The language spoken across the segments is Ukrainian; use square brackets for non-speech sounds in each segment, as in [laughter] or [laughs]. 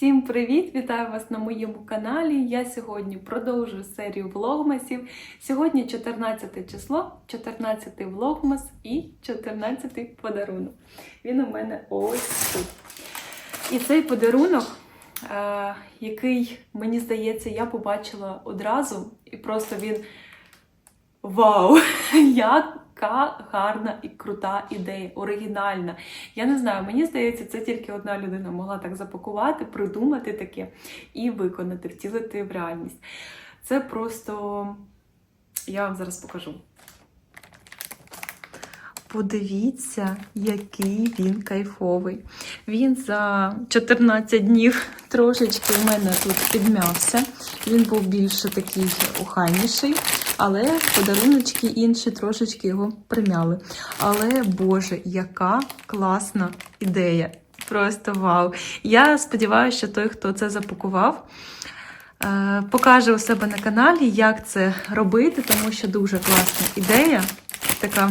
Всім привіт! Вітаю вас на моєму каналі. Я сьогодні продовжую серію влогмасів. Сьогодні 14 число, 14 влогмас і 14 подарунок. Він у мене ось тут. І цей подарунок, е, який, мені здається, я побачила одразу, і просто він вау! [laughs] Яка гарна і крута ідея, оригінальна. Я не знаю, мені здається, це тільки одна людина могла так запакувати, придумати таке і виконати, втілити в реальність. Це просто я вам зараз покажу. Подивіться, який він кайфовий. Він за 14 днів трошечки у мене тут підмявся. Він був більше такий охайніший, але подаруночки інші трошечки його примяли. Але Боже, яка класна ідея! Просто вау! Я сподіваюся, що той, хто це запакував, е, покаже у себе на каналі, як це робити, тому що дуже класна ідея. Така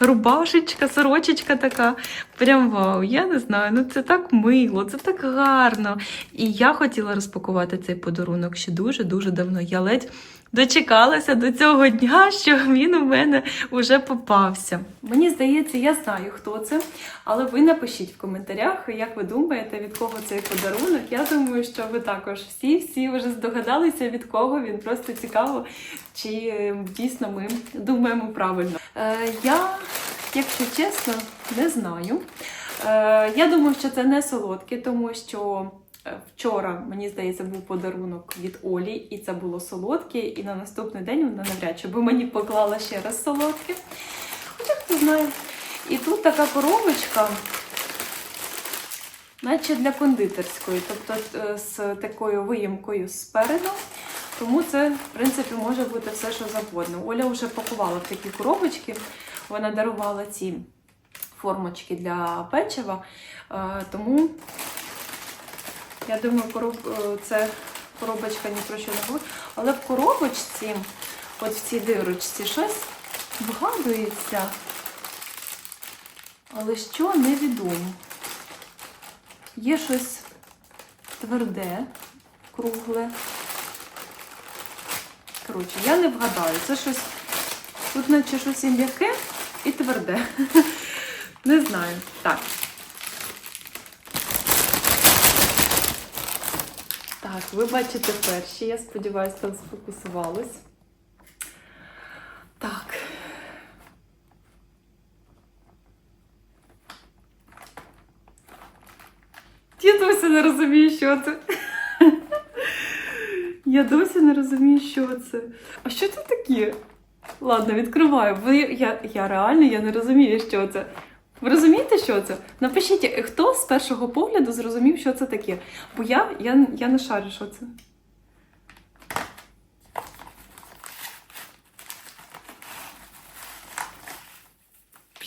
рубашечка, сорочечка така. Прям вау, я не знаю, ну це так мило, це так гарно. І я хотіла розпакувати цей подарунок ще дуже-дуже давно. Я ледь дочекалася до цього дня, що він у мене вже попався. Мені здається, я знаю, хто це, але ви напишіть в коментарях, як ви думаєте, від кого цей подарунок. Я думаю, що ви також всі-всі вже здогадалися, від кого він просто цікаво, чи дійсно ми думаємо правильно. Е, я, якщо чесно, не знаю. Е, я думаю, що це не солодке, тому що вчора, мені здається, був подарунок від Олі, і це було солодке, і на наступний день вона навряд чи би мені поклала ще раз солодке. Хоча хто знає. І тут така коробочка, наче для кондитерської, тобто е, з такою виїмкою спереду. Тому це, в принципі, може бути все, що завгодно. Оля вже пакувала такі коробочки. Вона дарувала ці формочки для печива. Е, Тому я думаю, короб... е, це коробочка ні про що не говорить. Але в коробочці, от в цій дирочці, щось вгадується. Але що невідомо. Є щось тверде, кругле. Коротше, я не вгадаю. Це щось. Тут наче щось і м'яке і тверде. [laughs] Не знаю. Так. Так, ви бачите перші, я сподіваюся, там сфокусувалось. Так. Я досі не розумію, що це. Я досі не розумію, що це. А що це таке? Ладно, відкриваю. Я, я реально я не розумію, що це. Ви розумієте, що це? Напишіть, хто з першого погляду зрозумів, що це таке. Бо я, я, я не шарю, що це.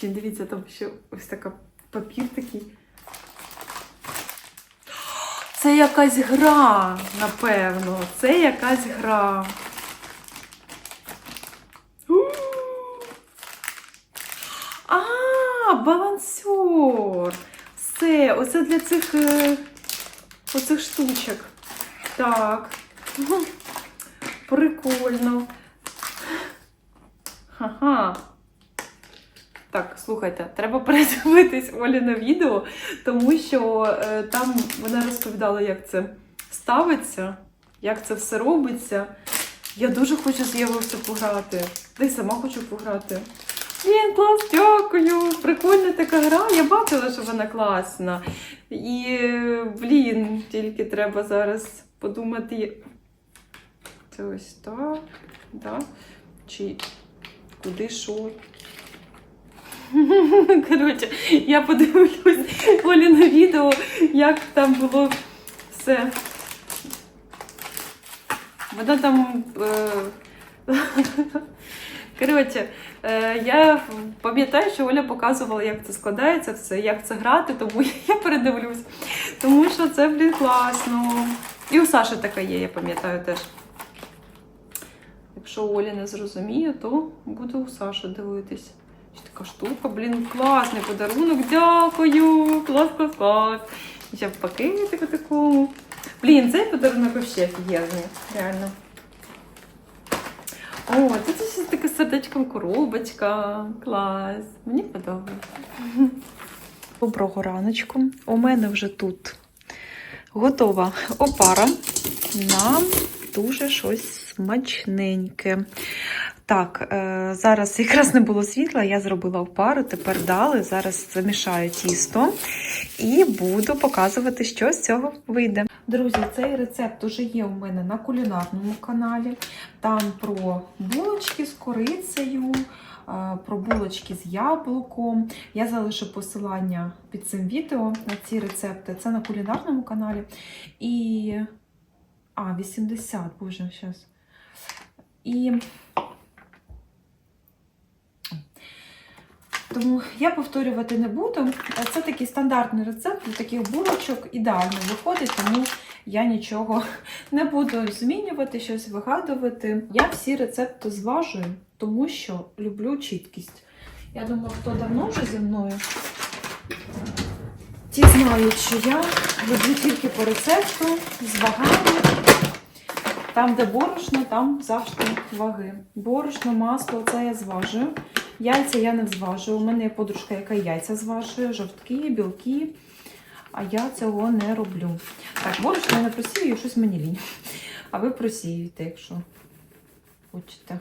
Дивіться, там ще ось така папір такий. Це якась гра, напевно. Це якась гра. У! А, балансер. Все, оце для цих е, оцих штучок. Так. Прикольно. Ха-ха. Так, слухайте, треба передивитись Оліне відео, тому що е, там вона розповідала, як це ставиться, як це все робиться. Я дуже хочу з пограти. Та й сама хочу пограти. Блін, клас, дякую! Прикольна така гра. Я бачила, що вона класна. І, блін, тільки треба зараз подумати. Це ось так, да? Чи куди що? [laughs] Коротше, я подивлюсь Олі на відео, як там було все. Вона там. Е... Коротше, е, я пам'ятаю, що Оля показувала, як це складається, все, як це грати, тому [laughs] я передивлюсь. Тому що це, блін, класно. І у Саші така є, я пам'ятаю теж. Якщо Оля не зрозуміє, то буду у Саші дивитись. Така штука, блін, класний подарунок. Дякую! Клас, клас, клас. Ще в пакетику такому. Блін, цей подарунок вообще офігезний, реально. О, тут ще таке сердечком коробочка. Клас. Мені подобається. Доброго раночку. У мене вже тут готова опара. Нам дуже щось смачненьке. Так, е, зараз якраз не було світла, я зробила опару, тепер дали. Зараз замішаю тісто і буду показувати, що з цього вийде. Друзі, цей рецепт уже є у мене на кулінарному каналі. Там про булочки з корицею, про булочки з яблуком. Я залишу посилання під цим відео на ці рецепти. Це на кулінарному каналі. І. А, 80, боже, зараз. І. Тому я повторювати не буду. Це такий стандартний рецепт для таких булочок. Ідеально виходить, тому я нічого [laughs] не буду змінювати, щось вигадувати. Я всі рецепти зважую, тому що люблю чіткість. Я думаю, хто давно вже зі мною, ті знають, що я люблю тільки по рецепту, з вагами. Там, де борошно, там завжди ваги. Борошно, масло це я зважую. Яйця я не зважую. У мене є подружка, яка яйця зважує, жовтки, білки. А я цього не роблю. Так, борошно я не просію, щось мені лінь. А ви просіюєте, якщо хочете.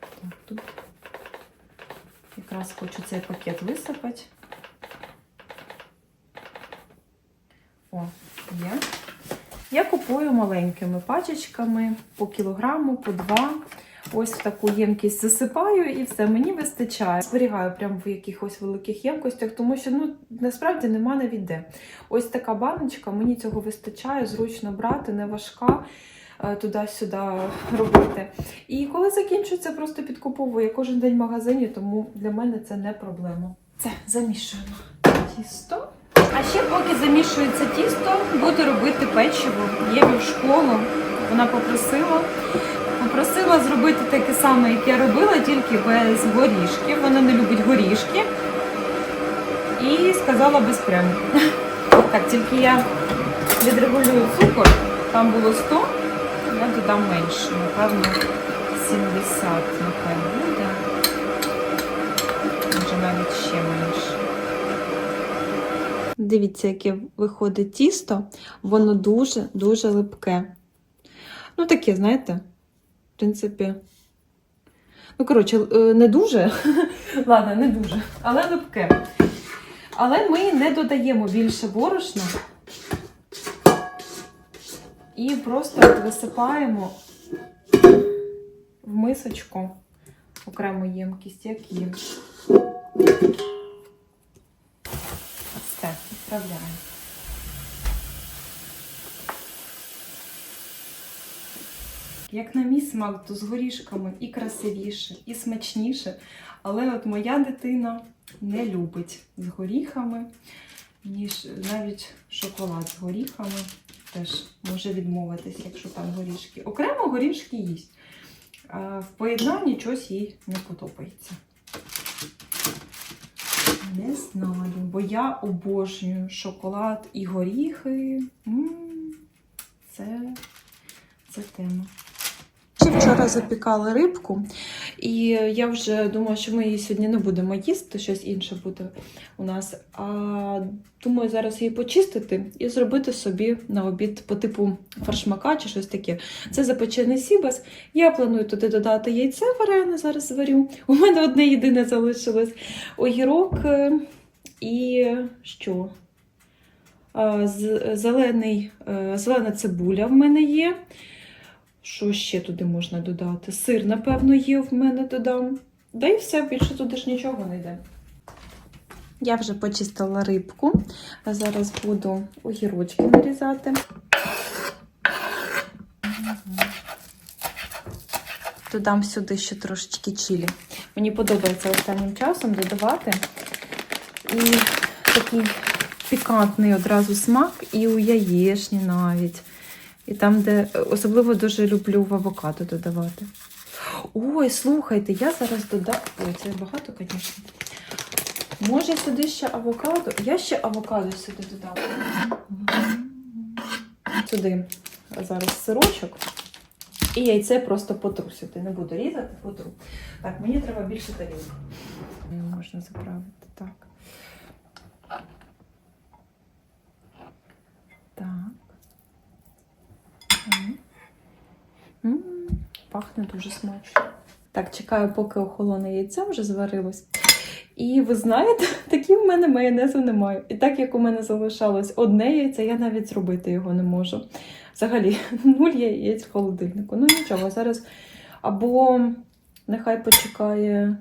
Так, тут якраз хочу цей пакет висипати. О, є. Я купую маленькими пачечками по кілограму, по два. Ось в таку ємкість засипаю і все, мені вистачає. Зберігаю прямо в якихось великих ємкостях, тому що ну, насправді нема навіть де. Ось така баночка, мені цього вистачає, зручно брати, не важка е, туди-сюди робити. І коли закінчується, просто підкуповую. Кожен день в магазині, тому для мене це не проблема. Це замішуємо тісто. А ще поки замішується тісто, буду робити печиво. Єві в школу. Вона попросила. Попросила зробити таке саме, як я робила, тільки без горішків. Вона не любить горішки. І сказала без прямо. [laughs] Так, тільки я відрегулюю цукор. Там було 100, я додам менше, напевно, 70 нехай буде. Може навіть ще менше. Дивіться, яке виходить тісто, воно дуже-дуже липке. Ну, таке, знаєте, принципі. Ну, коротше, е, не дуже. [laughs] Ладно, не дуже, але липке. Але ми не додаємо більше борошна і просто висипаємо в мисочку окрему ємкість, як є. Все, відправляємо. Як на мій смак, то з горішками і красивіше, і смачніше. Але от моя дитина не любить з горіхами, ніж навіть шоколад з горіхами теж може відмовитися, якщо там горішки. Окремо горішки їсть. А в поєднанні щось їй не подобається. Не знаю, бо я обожнюю шоколад і горіхи. М, Це, це тема. Вчора запікали рибку, і я вже думаю, що ми її сьогодні не будемо їсти, щось інше буде у нас. А думаю, зараз її почистити і зробити собі на обід по типу фаршмака чи щось таке. Це запечений сібас. Я планую туди додати яйце варене, зараз зварю. У мене одне єдине залишилось. Огірок е, і що? Зелений, е, зелена цибуля в мене є. Що ще туди можна додати? Сир, напевно, є в мене додам. Да і все, більше туди ж нічого не йде. Я вже почистила рибку. А зараз буду огірочки нарізати. Додам сюди ще трошечки чилі. Мені подобається останнім часом додавати. І такий пікантний одразу смак, і у яєчні навіть. І там, де особливо дуже люблю в авокадо додавати. Ой, слухайте, я зараз додам. Ой, це багато, звісно. Може сюди ще авокадо? Я ще авокадо сюди додам. Сюди зараз сирочок. І яйце просто потру сюди. Не буду різати, потру. Так, мені треба більше тарілок. Можна заправити так. Так. Пахне дуже смачно. Так, чекаю, поки охолоне яйце вже зварилось. І ви знаєте, [laughs] такі в мене майонезу немає. І так як у мене залишалось одне яйце, я навіть зробити його не можу. Взагалі, [laughs] нуль яєць в холодильнику. Ну нічого, зараз або нехай почекає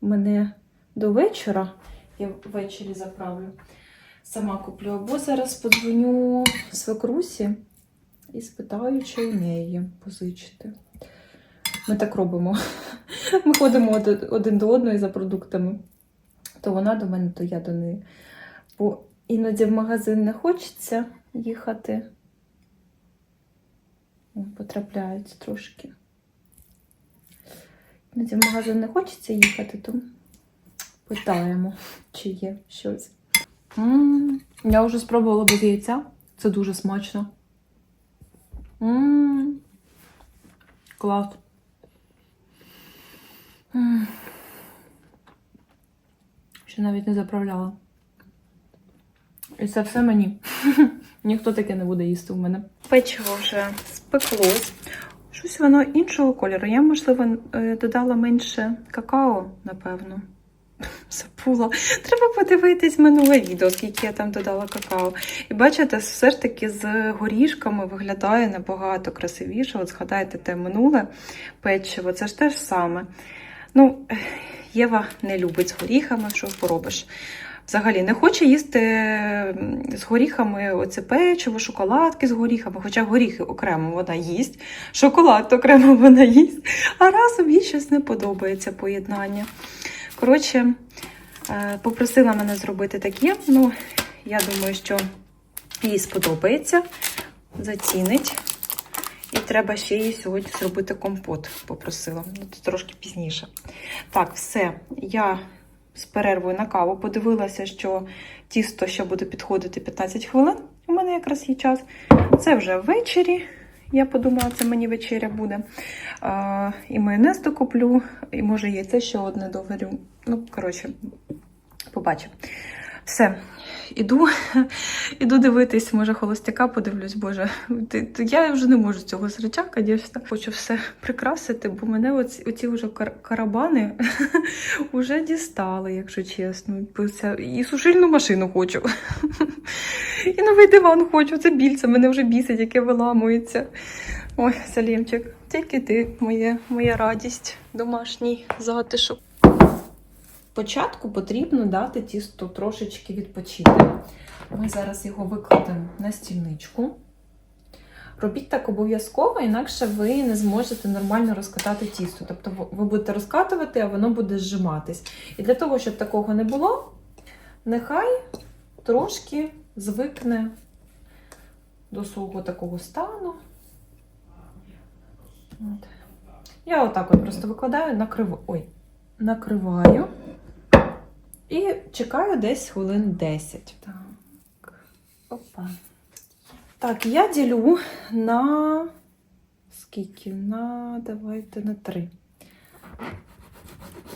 мене до вечора. Я ввечері заправлю. Сама куплю. Або зараз подзвоню свекрусі і спитаю, чи у неї позичити. Ми так робимо. Ми ходимо один до одної за продуктами. То вона до мене, то я до неї. Бо іноді в магазин не хочеться їхати. Потрапляють трошки. Іноді в магазин не хочеться їхати, то питаємо, чи є щось. м я вже спробувала без яйця. Це дуже смачно. Клас. М. Ще навіть не заправляла. І це все мені. [laughs] Ніхто таке не буде їсти у мене. Печиво вже спеклось. Щось воно іншого кольору. Я, можливо, е, додала менше какао, напевно. Забула. Треба подивитись минуле відео, скільки я там додала какао. І бачите, все ж таки з горішками виглядає набагато красивіше. От згадайте те минуле печиво, це ж те ж саме. Ну, Єва не любить з горіхами, що поробиш. Взагалі не хоче їсти з горіхами оце печиво, шоколадки з горіхами, хоча горіхи окремо вона їсть, шоколад окремо вона їсть, а разом їй щось не подобається поєднання. Коротше, е, попросила мене зробити таке. Ну, я думаю, що їй сподобається, зацінить. І треба ще їй сьогодні зробити компот, попросила. Ну, це трошки пізніше. Так, все. Я з перервою на каву подивилася, що тісто ще буде підходити 15 хвилин. У мене якраз є час. Це вже ввечері. Я подумала, це мені вечеря буде. А, і майонез докуплю, і може яйце ще одне доварю. Ну, коротше, побачимо. Все, іду, [laughs] іду дивитись, може, холостяка подивлюсь, боже. Я вже не можу цього зреча, звісно. Хочу все прикрасити, бо мене оці, оці вже кар- карабани [laughs] вже дістали, якщо чесно. І сушильну машину хочу. [laughs] І новий диван хочу. Це більце, мене вже бісить, яке виламується. Ой, Салімчик, тільки ти, моє, моя радість, домашній затишок. Спочатку потрібно дати тісто трошечки відпочити. Ми зараз його викладемо на стільничку. Робіть так обов'язково, інакше ви не зможете нормально розкатати тісто. Тобто ви- будете розкатувати, а воно буде зжиматись. І для того, щоб такого не було, нехай трошки звикне до свого такого стану. От. Я отак от просто викладаю, накрив... Ой, накриваю і чекаю десь хвилин 10. Так. Опа. Так, я ділю на скільки? На давайте на три.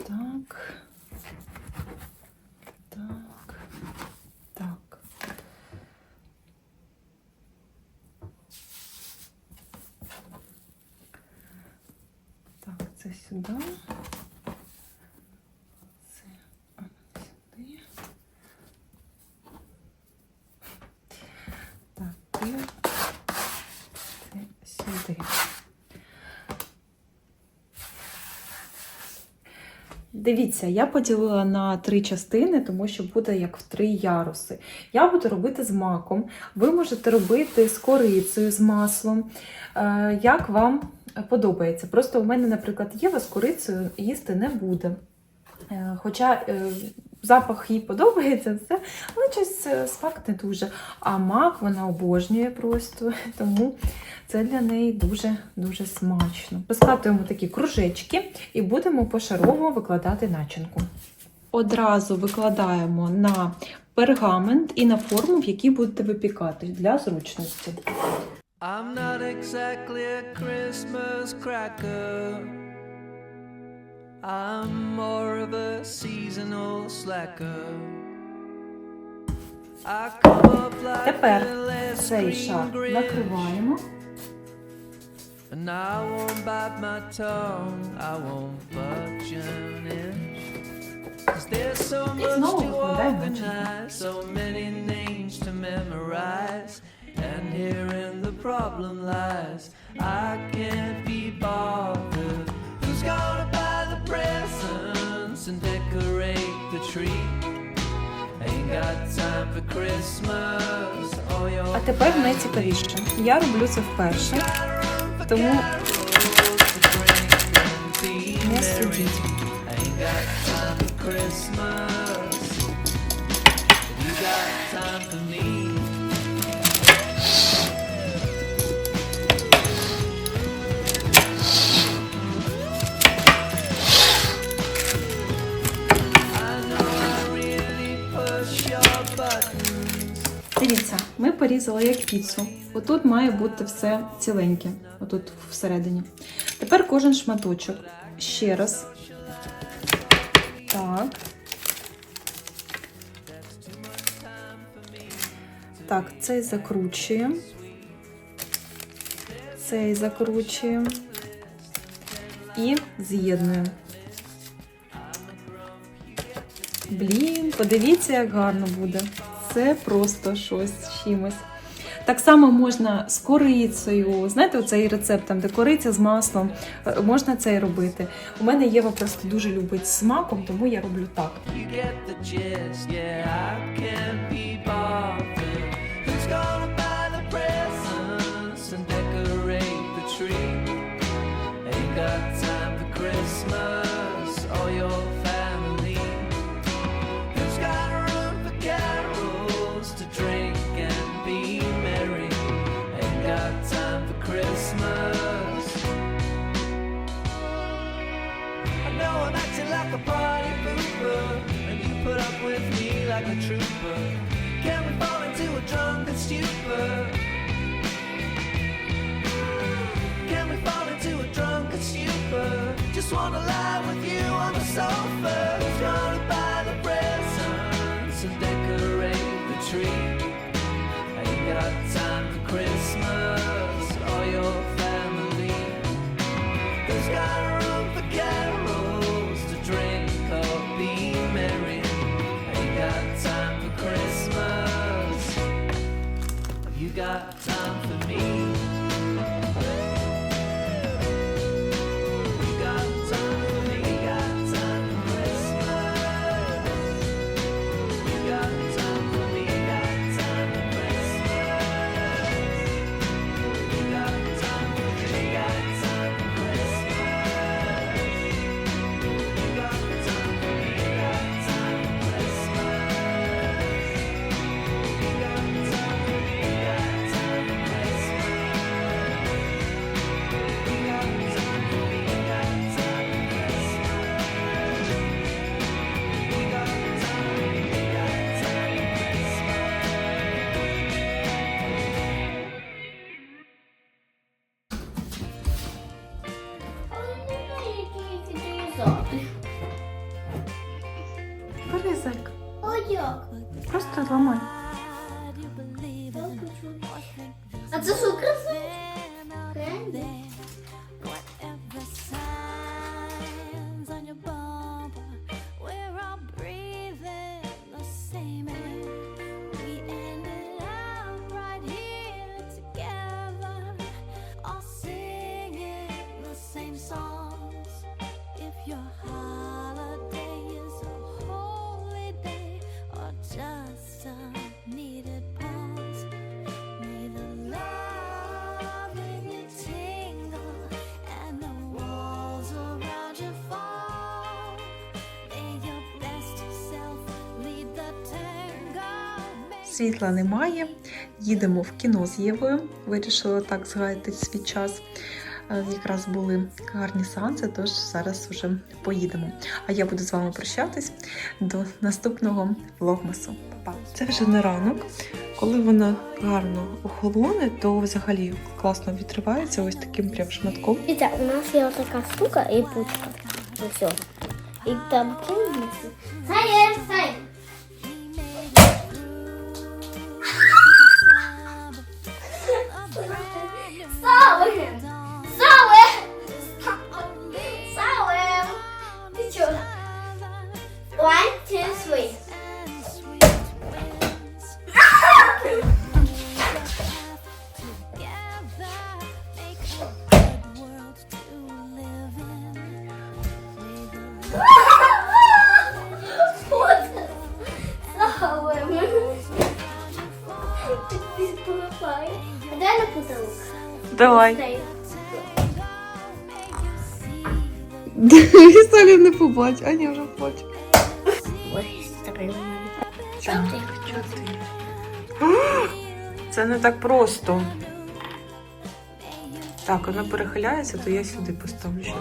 Так. Так. Так. Так, це сюди. Це а, сюди. Так, і це сюди. Дивіться, я поділила на три частини, тому що буде як в три яруси. Я буду робити з маком. Ви можете робити з корицею, з маслом, е, як вам подобається. Просто у мене, наприклад, Єва з корицею їсти не буде. Е, Хоча е, запах їй подобається, все, але щось е, смак не дуже. А мак вона обожнює просто, [laughs] тому це для неї дуже-дуже смачно. Розкатуємо такі кружечки і будемо пошарово викладати начинку. одразу викладаємо на пергамент і на форму, в якій будете випікати для зручності. I'm not exactly a Christmas cracker. I'm more of a seasonal slacker. I come up like Тепер a less цей шар green Grinch, накриваємо. And I won't bite my tongue, I won't budge an inch. 'Cause there's so much знову to викладаємо organize, so many names to memorize. And herein the problem lies. I can't be bothered. Who's gonna buy the presents and decorate the tree? Ain't got time for Christmas А тепер найцікавіше. Я роблю це вперше, тому не судіть. Christmas. You got time for me. Ми порізали як піцу. Отут має бути все ціленьке, отут всередині. Тепер кожен шматочок. Ще раз. Так. Так, цей закручуємо. Цей закручуємо. І з'єднуємо. Блін, подивіться, як гарно буде. Це просто щось чимось. Так само можна з корицею. Знаєте, оцей рецепт, там, де кориця з маслом, е, можна це і робити. У мене Єва просто дуже любить з смаком, тому я роблю так. Christmas. I know I'm acting like a party pooper, and you put up with me like a trooper. Can we fall into a drunken stupor? Time Світла немає. Їдемо в кіно з Євою. Вирішила так згаяти свій час. Е, Якраз були гарні сеанси, тож зараз вже поїдемо. А я буду з вами прощатись до наступного влогмасу. Па-па. Це вже не ранок. Коли вона гарно охолоне, то взагалі класно відривається ось таким прям шматком. Дивіться, у нас є така штука і пучка. Ось. І там кинуть. Sağ. А? Давай. Віталій не побач, ані вже у мене. Чому? Це не так просто. Так, вона перехиляється, то я сюди поставлю щас.